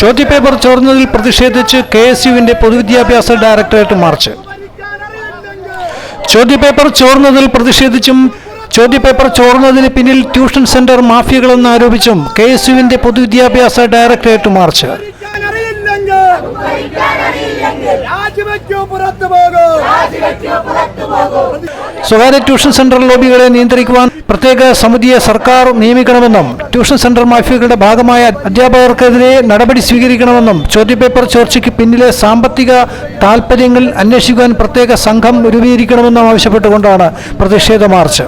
ചോദ്യപേപ്പർ ചോർന്നതിൽ പ്രതിഷേധിച്ച് K S യുവിന്റെ പൊതുവിദ്യാഭ്യാസ ഡയറക്ടറേറ്റ് മാർച്ച്. ചോദ്യപേപ്പർ ചോർന്നതിൽ പ്രതിഷേധിച്ചും ചോദ്യപേപ്പർ ചോർന്നതിന് പിന്നിൽ ട്യൂഷൻ സെന്റർ മാഫിയകളെന്ന് ആരോപിച്ചും കെ എസ് യുവിന്റെ പൊതുവിദ്യാഭ്യാസ ഡയറക്ടറേറ്റ് മാർച്ച്. പുറത്തു പോകൂ. സ്വകാര്യ ട്യൂഷൻ സെന്റർ ലോബികളെ നിയന്ത്രിക്കുവാൻ പ്രത്യേക സമിതിയെ സർക്കാർ നിയമിക്കണമെന്നും ട്യൂഷൻ സെന്റർ മാഫിയകളുടെ ഭാഗമായ അധ്യാപകർക്കെതിരെ നടപടി സ്വീകരിക്കണമെന്നും ചോദ്യപേപ്പർ ചോർച്ചയ്ക്ക് പിന്നിലെ സാമ്പത്തിക താൽപ്പര്യങ്ങൾ അന്വേഷിക്കുവാൻ പ്രത്യേക സംഘം രൂപീകരിക്കണമെന്നും ആവശ്യപ്പെട്ടുകൊണ്ടാണ് പ്രതിഷേധ march.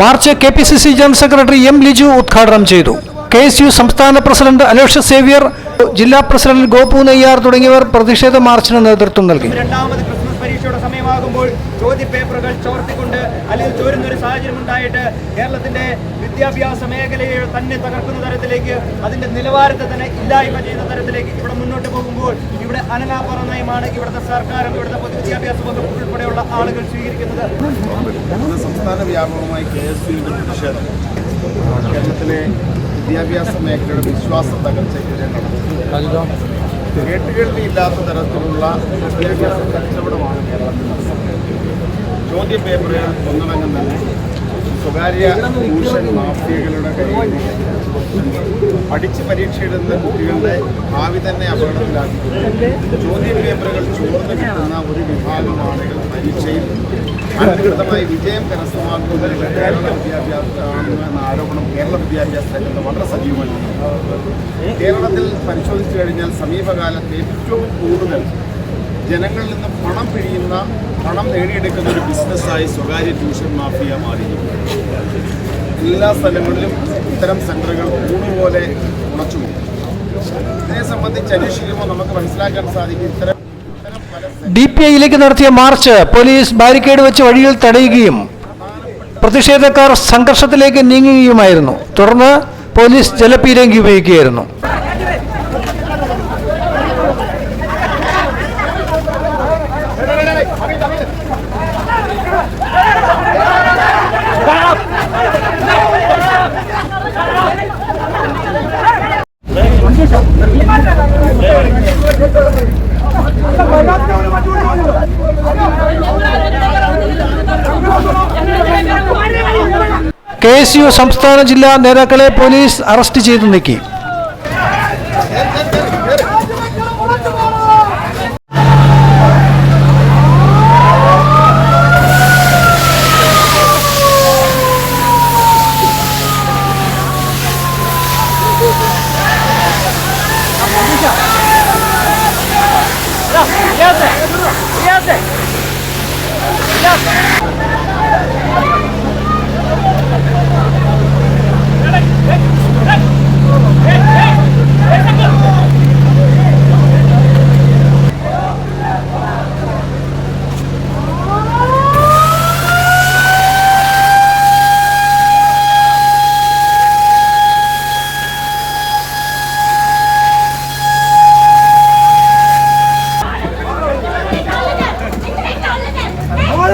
March K P C C general secretary M Liju ഉദ്ഘാടനം ചെയ്തു. കെ എസ് യു സംസ്ഥാന പ്രസിഡന്റ് അലോഷ സേവ്യർ ജില്ലാ പ്രസിഡന്റ് ഗോപു നെയ്യാർ തുടങ്ങിയവർ പ്രതിഷേധ മാർച്ചിന് നേതൃത്വം നൽകി. സമയമാകുമ്പോൾ ചോദ്യ പേപ്പറുകൾ ചോർത്തിക്കൊണ്ട് അല്ലെങ്കിൽ ചോരുന്ന ഒരു സാഹചര്യം ഉണ്ടായിട്ട് കേരളത്തിന്റെ വിദ്യാഭ്യാസ മേഖലയെ തന്നെ തകർക്കുന്ന തരത്തിലേക്ക് അതിന്റെ നിലവാരത്തെ തന്നെ ഇല്ലായ്മ ചെയ്യുന്ന തരത്തിലേക്ക് ഇവിടെ മുന്നോട്ട് പോകുമ്പോൾ ഇവിടെ അനങ്ങാപ്പുറ നയമാണ് ഇവിടുത്തെ സർക്കാരും ഇവിടുത്തെ പൊതുവിദ്യാഭ്യാസ വകുപ്പ് ഉൾപ്പെടെയുള്ള ആളുകൾ സ്വീകരിക്കുന്നത്. സംസ്ഥാന വ്യാപകമായി കെ എസ് യുവിന്റെ പ്രതിഷേധം. കേരളത്തിലെ വിദ്യാഭ്യാസ മേഖലയുടെ വിശ്വാസ തകർച്ചയ്ക്കെതിരെ കേട്ടുകേൾവിയില്ലാത്ത തരത്തിലുള്ള വിദ്യാഭ്യാസ കച്ചവടമാണ് കേരളത്തിൽ ചോദ്യ പേപ്പറുകൾ ഒന്നടങ്കം തന്നെ സ്വകാര്യ ട്യൂഷൻ മാഫിയകളുടെ കയ്യിൽ പഠിച്ച് പരീക്ഷ എഴുതുന്ന കുട്ടികളുടെ ഭാവി തന്നെ അപകടത്തിലാക്കി ചോദ്യ പേപ്പറുകൾ ചോർന്ന് കിട്ടുന്ന ഒരു വിഭാഗം പരീക്ഷയിൽ അനധികൃതമായി വിജയം കരസ്ഥമാക്കുന്നത് കേരള വിദ്യാഭ്യാസ എന്ന ആരോപണം കേരള വിദ്യാഭ്യാസ രംഗത്ത് വളരെ സജീവമായി കേരളത്തിൽ പരിശോധിച്ചു കഴിഞ്ഞാൽ സമീപകാലത്ത് ഏറ്റവും കൂടുതൽ ജനങ്ങളിൽ നിന്ന് പണം പിഴിയുന്ന പണം നേടിയെടുക്കുന്ന ഒരു ബിസിനസ്സായി സ്വകാര്യ ട്യൂഷൻ മാഫിയ മാറിയിരിക്കുന്നു എല്ലാ സ്ഥലങ്ങളിലും ഇത്തരം സെന്ററുകൾ കൂടുപോലെ ഉണച്ചു ഇതിനെ സംബന്ധിച്ച് അന്വേഷിക്കുമ്പോൾ നമുക്ക് മനസ്സിലാക്കാൻ സാധിക്കും ഇത്തരം ഡി പി ഐയിലേക്ക് നടത്തിയ മാർച്ച് പോലീസ് ബാരിക്കേഡ് വെച്ച് വഴിയിൽ തടയുകയും പ്രതിഷേധക്കാർ സംഘർഷത്തിലേക്ക് നീങ്ങുകയുമായിരുന്നു. തുടർന്ന് പോലീസ് ജലപീരങ്കി ഉപയോഗിക്കുകയായിരുന്നു. കെ എസ് യു സംസ്ഥാന ജില്ലാ നേതാക്കളെ പോലീസ് അറസ്റ്റ് ചെയ്തു നീക്കി.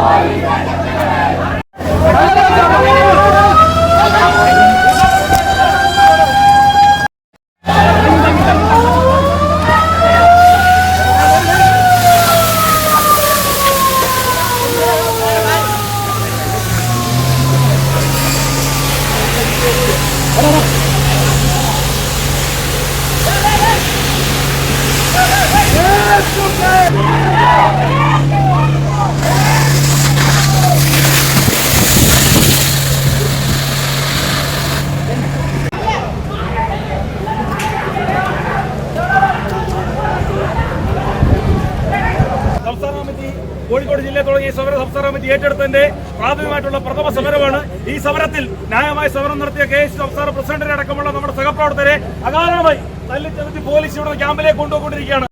Oh, കോഴിക്കോട് ജില്ലയെ തുടങ്ങിയ സമര സംസ്ഥാന കമ്മിറ്റി ഏറ്റെടുത്തതിന്റെ പ്രാഥമികമായിട്ടുള്ള പ്രഥമ സമരമാണ്. ഈ സമരത്തിൽ ന്യായമായ സമരം നടത്തിയ കെ എസ് സംസ്ഥാന പ്രസിഡന്റിനെ അടക്കമുള്ള നമ്മുടെ സഹപ്രവർത്തകരെ അകാരണമായി തല്ലിച്ചെറുത്തി പോലീസ് ഇവിടെ ക്യാമ്പിലേക്ക് കൊണ്ടുപോയിക്കൊണ്ടിരിക്കുകയാണ്.